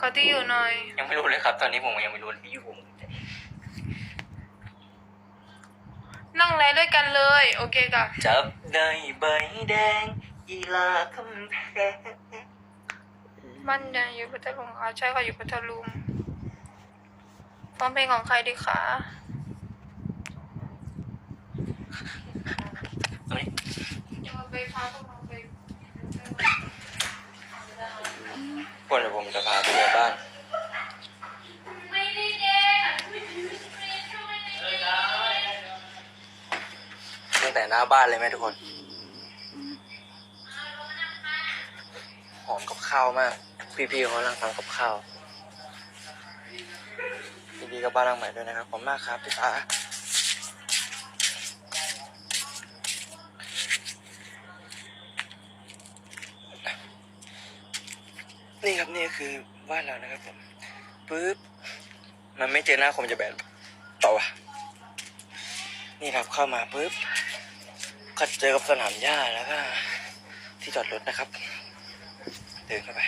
ขอที่อยู่หน่อย ยังไม่รู้เลยครับ ตอนนี้ผมยังไม่รู้ที่อยู่ผมนั่งไลฟ์ด้วยกันเลย โอเคค่ะจับได้ใบแดงยีลาคำแพงบ้านยังอยู่พัทลุงอ๋อใช่ค่ะอยู่พัทลุงฟังเพลงของใครดีคะเฮ้ยจะไปพา พวราไปคนเดี๋ยวผมจะพาไปเที่ยวบ้าน ตั้งแต่หน้าบ้านเลยไหมทุกคน หอมกับข้าวมาก พี่ๆเขากำลังทำกับข้าว ดีๆกับบ้านหลังใหม่ด้วยนะครับ ขอบคุณมากครับพี่ฟ้า นี่ครับนี่คือบ้านเรานะครับผมปึ๊บมันไม่เจอหน้าคมจะแบบต่อวะนี่ครับเข้ามาปึ๊บก็เจอกับสนามหญ้าแล้วก็ ที่จอดรถนะครับ เดินเข้าไป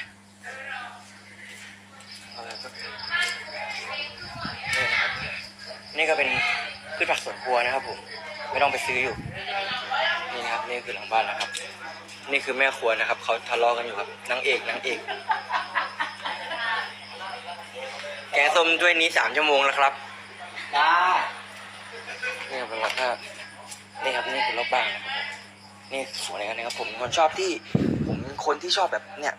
เอาไปปึ๊บนี่นะครับ นี่ก็เป็นพืชผักสวนครัวนะครับผม ไม่ต้องไปซื้ออยู่ นี่นะครับนี่คือหลังบ้านนะครับ นี่คือแม่ครัวนะครับเขาทะเลาะกันอยู่ครับนางเอกนางเอก แกงส้มด้วยนี้สามชั่วโมงแล้วครับได้นี่เป็นรถภาพนี่ครับนี่คือรถบ้านนะครับผมนี่สวยกันนะครับผมเป็นคนชอบที่ผมเป็นคนที่ชอบแบบเนี่ย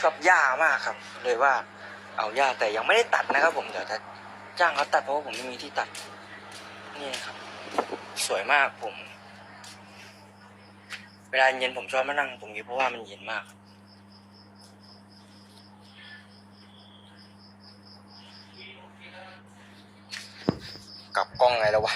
ชอบหญ้ามากครับ เลยว่าเอาหญ้าแต่ยังไม่ได้ตัดนะครับ ผมเดี๋ยวจะจ้างเขาตัดเพราะว่าผมไม่มีที่ตัด นี่นะครับ สวยมากผม เวลาเย็นผมชอบมานั่งตรงนี้เพราะว่ามันเย็นมากกลับกล้องไงแล้ววะ